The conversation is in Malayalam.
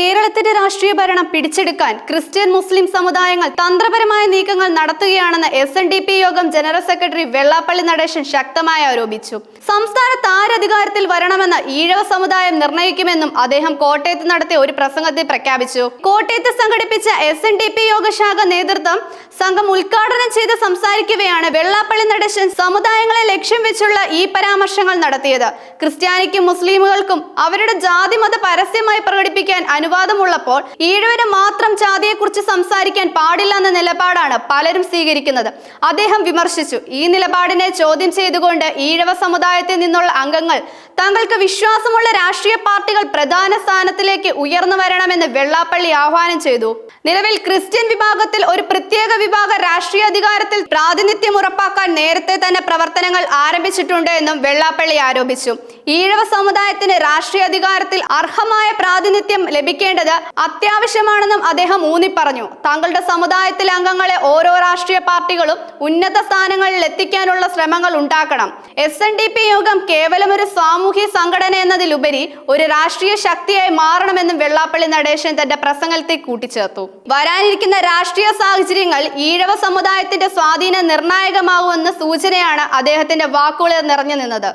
കേരളത്തിന്റെ രാഷ്ട്രീയ ഭരണം പിടിച്ചെടുക്കാൻ ക്രിസ്ത്യൻ മുസ്ലിം സമുദായങ്ങൾ തന്ത്രപരമായ നീക്കങ്ങൾ നടത്തുകയാണെന്ന് എസ് എൻ ഡി പി യോഗം ജനറൽ സെക്രട്ടറി വെള്ളാപ്പള്ളി നടേശൻ ശക്തമായി ആരോപിച്ചു. സംസ്ഥാനത്ത് ആരധികാരത്തിൽ വരണമെന്ന് ഈഴവ സമുദായം നിർണയിക്കുമെന്നും അദ്ദേഹം കോട്ടയത്ത് നടത്തിയ ഒരു പ്രസംഗത്തിൽ പ്രഖ്യാപിച്ചു. കോട്ടയത്ത് സംഘടിപ്പിച്ച എസ് എൻ ഡി പി യോഗ ശാഖ നേതൃത്വം സംഘം ഉദ്ഘാടനം ചെയ്ത് സംസാരിക്കവെയാണ് വെള്ളാപ്പള്ളി നടേശൻ സമുദായങ്ങളെ ലക്ഷ്യം വെച്ചുള്ള ഈ പരാമർശങ്ങൾ നടത്തിയത്. ക്രിസ്ത്യാനിക്കും മുസ്ലിമുകൾക്കും അവരുടെ ജാതി മത പരസ്യമായി പ്രകടിപ്പിക്കാൻ അനുവാദമുള്ളപ്പോൾ ഈഴവന് മാത്രം ജാതിയെക്കുറിച്ച് സംസാരിക്കാൻ പാടില്ല എന്ന നിലപാടാണ് പലരും സ്വീകരിക്കുന്നത്. അദ്ദേഹം വിമർശിച്ചു. ഈ നിലപാടിനെ ചോദ്യം ചെയ്തുകൊണ്ട് ഈഴവ സമുദായത്തിൽ നിന്നുള്ള അംഗങ്ങൾ തങ്ങൾക്ക് വിശ്വാസമുള്ള രാഷ്ട്രീയ പാർട്ടികൾ പ്രധാന സ്ഥാനത്തിലേക്ക് ഉയർന്നു വരണമെന്ന് വെള്ളാപ്പള്ളി ആഹ്വാനം ചെയ്തു. നിലവിൽ ക്രിസ്ത്യൻ വിഭാഗത്തിൽ ഒരു പ്രത്യേക വിഭാഗ രാഷ്ട്രീയ അധികാരത്തിൽ പ്രാതിനിധ്യം ഉറപ്പാക്കാൻ നേരത്തെ തന്നെ പ്രവർത്തനങ്ങൾ ആരംഭിച്ചിട്ടുണ്ട് എന്നും വെള്ളാപ്പള്ളി ആരോപിച്ചു. ഈഴവ സമുദായത്തിന് രാഷ്ട്രീയ അധികാരത്തിൽ അർഹമായ പ്രാതിനിധ്യം ലഭിക്കേണ്ടത് അത്യാവശ്യമാണെന്നും അദ്ദേഹം ഊന്നിപ്പറഞ്ഞു. താങ്കളുടെ സമുദായത്തിലെ അംഗങ്ങളെ ഓരോ രാഷ്ട്രീയ പാർട്ടികളും ഉന്നത സ്ഥാനങ്ങളിൽ എത്തിക്കാനുള്ള ശ്രമങ്ങൾ ഉണ്ടാക്കണം. എസ് യോഗം കേവലം ഒരു സാമൂഹ്യ സംഘടന എന്നതിലുപരി ഒരു രാഷ്ട്രീയ ശക്തിയായി മാറണമെന്നും വെള്ളാപ്പള്ളി നടേശൻ തന്റെ പ്രസംഗത്തിൽ കൂട്ടിച്ചേർത്തു. വരാനിരിക്കുന്ന രാഷ്ട്രീയ സാഹചര്യങ്ങൾ ഈഴവ സമുദായത്തിന്റെ സ്വാധീനം നിർണായകമാകുമെന്ന സൂചനയാണ് അദ്ദേഹത്തിന്റെ വാക്കുകളിൽ നിറഞ്ഞു നിന്നത്.